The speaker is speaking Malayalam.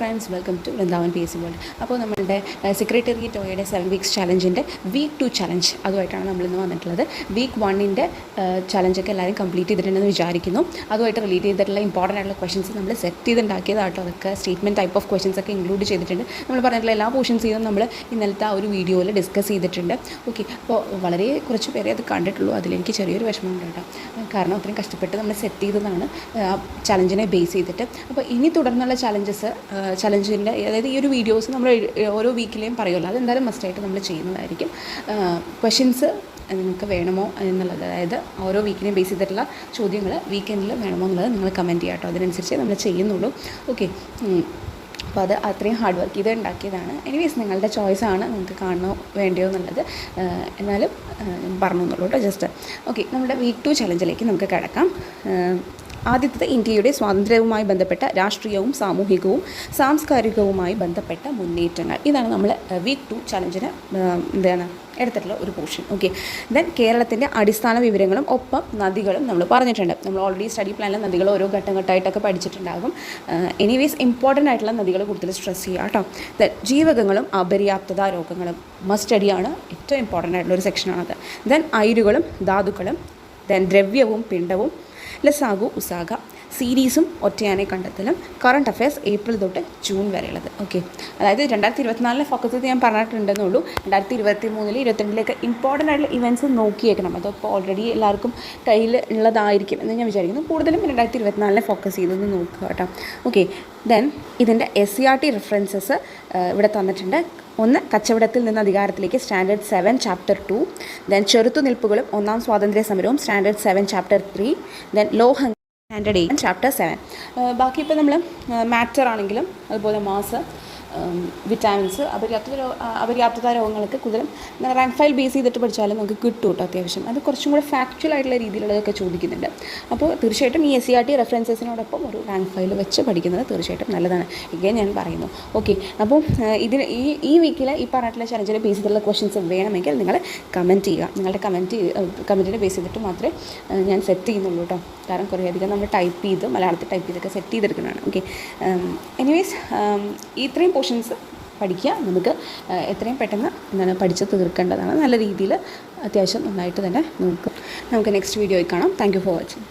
Friends welcome to Vrindavan P S C world അപ്പോൾ നമ്മളുടെ സെക്രട്ടേറിയറ്റ് ടോയുടെ സെവൻ വീക്സ് ചലഞ്ചിന്റെ വീക്ക് ടു ചലഞ്ച് അതുമായിട്ടാണ് നമ്മൾ ഇന്ന് വന്നിട്ടുള്ളത് വീക്ക് വണ്ണിന്റെ ചലഞ്ചൊക്കെ എല്ലാവരും കംപ്ലീറ്റ് ചെയ്തിട്ടുണ്ടെന്ന് വിചാരിക്കുന്നു. അതുമായിട്ട് റിലേറ്റ് ചെയ്തിട്ടുള്ള ഇമ്പോർട്ടന്റ് ആയിട്ടുള്ള ക്വസ്റ്റൻസ് നമ്മൾ സെറ്റ് ചെയ്തുണ്ടാക്കിയതാട്ടോ അതൊക്കെ സ്റ്റേറ്റ്മെന്റ് ടൈപ്പ് ഓഫ് ക്വസ്റ്റൻസ് ഒക്കെ ഇൻക്ലൂഡ് ചെയ്തിട്ടുണ്ട്. നമ്മൾ പറഞ്ഞിട്ടുള്ള എല്ലാ പോർഷൻസും നമ്മൾ ഇന്നലത്തെ ആ ഒരു വീഡിയോയിൽ ഡിസ്കസ് ചെയ്തിട്ടുണ്ട്. ഓക്കെ അപ്പോൾ വളരെ കുറച്ച് പേരെ അത് കണ്ടിട്ടുള്ളൂ. അതിലെനിക്ക് ചെറിയൊരു വിഷമമുണ്ട് കേട്ടോ. കാരണം അത്രയും കഷ്ടപ്പെട്ട് നമ്മൾ സെറ്റ് ചെയ്തതാണ് ചലഞ്ചിനെ ബേസ് ചെയ്തിട്ട്. അപ്പോൾ ഇനി തുടർന്നുള്ള ചലഞ്ചസ് ചലഞ്ചിന്റെ അതായത് ഈ ഒരു വീഡിയോസ് നമ്മൾ ഓരോ വീക്കിലെയും പറയുമല്ലോ അതെന്തായാലും മസ്റ്റായിട്ട് നമ്മൾ ചെയ്യുന്നതായിരിക്കും. ക്വസ്റ്റ്യൻസ് നിങ്ങൾക്ക് വേണമോ എന്നുള്ളത് അതായത് ഓരോ വീക്കിനെയും ബേസ് ചെയ്തിട്ടുള്ള ചോദ്യങ്ങൾ വീക്കെൻഡിൽ വേണമോ എന്നുള്ളത് നിങ്ങൾ കമന്റ് ചെയ്യാം കേട്ടോ. അതിനനുസരിച്ച് നമ്മൾ ചെയ്യുന്നുള്ളൂ. ഓക്കെ അപ്പോൾ അത് അത്രയും ഹാർഡ് വർക്ക് ചെയ്ത് ഉണ്ടാക്കിയതാണ്. എനിവേസ് നിങ്ങളുടെ ചോയ്സ് ആണ് നിങ്ങൾക്ക് കാണണോ വേണ്ടയോ എന്നുള്ളത് എന്നാലും പറഞ്ഞു എന്നുള്ളൂ കേട്ടോ ജസ്റ്റ് ഓക്കെ നമ്മുടെ വീക്ക് ടു ചലഞ്ചിലേക്ക് നമുക്ക് കിടക്കാം. ആദ്യത്തത് ഇന്ത്യയുടെ സ്വാതന്ത്ര്യവുമായി ബന്ധപ്പെട്ട രാഷ്ട്രീയവും സാമൂഹികവും സാംസ്കാരികവുമായി ബന്ധപ്പെട്ട മുന്നേറ്റങ്ങൾ. ഇതാണ് നമ്മൾ വീക്ക് ടു ചലഞ്ചിന് എന്താണ് എടുത്തിട്ടുള്ള ഒരു പോർഷൻ ഓക്കെ ദെൻ കേരളത്തിന്റെ അടിസ്ഥാന വിവരങ്ങളും ഒപ്പം നദികളും നമ്മൾ പറഞ്ഞിട്ടുണ്ട്. നമ്മൾ ഓൾറെഡി സ്റ്റഡി പ്ലാനിൽ നദികൾ ഓരോ ഘട്ടം ഘട്ടമായിട്ടൊക്കെ പഠിച്ചിട്ടുണ്ടാകും. എനിവേസ് ഇമ്പോർട്ടന്റ് ആയിട്ടുള്ള നദികൾ കൂടുതൽ സ്ട്രെസ് ചെയ്യുക കേട്ടോ ദെൻ ജീവകങ്ങളും അപര്യാപ്തത രോഗങ്ങളും മസ്റ്റ് സ്റ്റഡിയാണ് ഏറ്റവും ഇമ്പോർട്ടന്റ് ആയിട്ടുള്ള ഒരു സെക്ഷനാണത് ദെൻ അയിരുകളും ധാതുക്കളും ദെൻ ദ്രവ്യവും പിണ്ടവും ലസാഗു ഉസാഗ സീരീസും ഒറ്റയാനെ കണ്ടെത്തലും. കറണ്ട് അഫയേഴ്സ് ഏപ്രിൽ തൊട്ട് ജൂൺ വരെയുള്ളത്. ഓക്കെ അതായത് രണ്ടായിരത്തി ഇരുപത്തിനാലിലെ ഫോക്കസ് ചെയ്ത് ഞാൻ പറഞ്ഞിട്ടുണ്ടെന്നുള്ളൂ രണ്ടായിരത്തി ഇരുപത്തി മൂന്നിൽ ഇരുപത്തിരണ്ടിലേക്ക് ഇമ്പോർട്ടന്റ് ആയിട്ടുള്ള ഇവന്റ്സ് നോക്കിയേക്കണം. അതപ്പോൾ ഓൾറെഡി എല്ലാവർക്കും കയ്യിൽ ഉള്ളതായിരിക്കും എന്ന് ഞാൻ വിചാരിക്കുന്നു. കൂടുതലും രണ്ടായിരത്തി ഇരുപത്തിനാലിനെ ഫോക്കസ് ചെയ്തൊന്ന് നോക്കുക കേട്ടോ. ഓക്കെ ദെൻ ഇതിന്റെ S C R T references ഇവിടെ തന്നിട്ടുണ്ട്. ഒന്ന് കച്ചവടത്തിൽ നിന്ന് അധികാരത്തിലേക്ക് standard seven chapter two. Then ചെറുത്തുനിൽപ്പുകളും ഒന്നാം സ്വാതന്ത്ര്യ സമരവും standard seven chapter three. Then ലോഹ സ്റ്റാൻഡേർഡ് എയ്റ്റ് ചാപ്റ്റർ സെവൻ ബാക്കി ഇപ്പോൾ നമ്മൾ മാറ്റർ ആണെങ്കിലും അതുപോലെ മാസ് വിറ്റാമിൻസ് അപര്യാപ്ത അപര്യാപ്തത രോഗങ്ങൾക്ക് കൂടുതലും റാങ്ക് ഫയൽ ബേസ് ചെയ്തിട്ട് പഠിച്ചാലും നമുക്ക് കിട്ടും കേട്ടോ അത്യാവശ്യം. അത് കുറച്ചും കൂടെ ഫാക്ച്വൽ ആയിട്ടുള്ള രീതിയിലുള്ളതൊക്കെ ചോദിക്കുന്നുണ്ട്. അപ്പോൾ തീർച്ചയായിട്ടും ഈ എസ് സി ആർ ടി റെഫറൻസസിനോടൊപ്പം ഒരു റാങ്ക് ഫയൽ വെച്ച് പഠിക്കുന്നത് തീർച്ചയായിട്ടും നല്ലതാണ്. ഇങ്ങനെ ഞാൻ പറയുന്നു. ഓക്കെ അപ്പോൾ ഇതിന് ഈ ഈ വീക്കിൽ ഈ പറഞ്ഞിട്ടുള്ള ചലഞ്ചിനെ ബേസ് ചെയ്തിട്ടുള്ള ക്വസ്റ്റ്യൻസ് വേണമെങ്കിൽ നിങ്ങൾ കമന്റ് ചെയ്യുക. നിങ്ങളുടെ കമന്റ് കമന്റിനെ ബേസ് ചെയ്തിട്ട് മാത്രമേ ഞാൻ സെറ്റ് ചെയ്യുന്നുള്ളൂ കേട്ടോ കാരണം കുറേയധികം നമ്മൾ ടൈപ്പ് ചെയ്ത് മലയാളത്തിൽ ടൈപ്പ് ചെയ്തൊക്കെ സെറ്റ് ചെയ്തെടുക്കുന്നതാണ്. ഓക്കെ എനിവേസ് ഇത്രയും പോർഷൻസ് പഠിക്കുക. നമുക്ക് എത്രയും പെട്ടെന്ന് എന്താണ് പഠിച്ച് തീർക്കേണ്ടതാണ്. നല്ല രീതിയിൽ അത്യാവശ്യം നന്നായിട്ട് തന്നെ നോക്കുക. നമുക്ക് നെക്സ്റ്റ് വീഡിയോയിൽ കാണാം. Thank for watching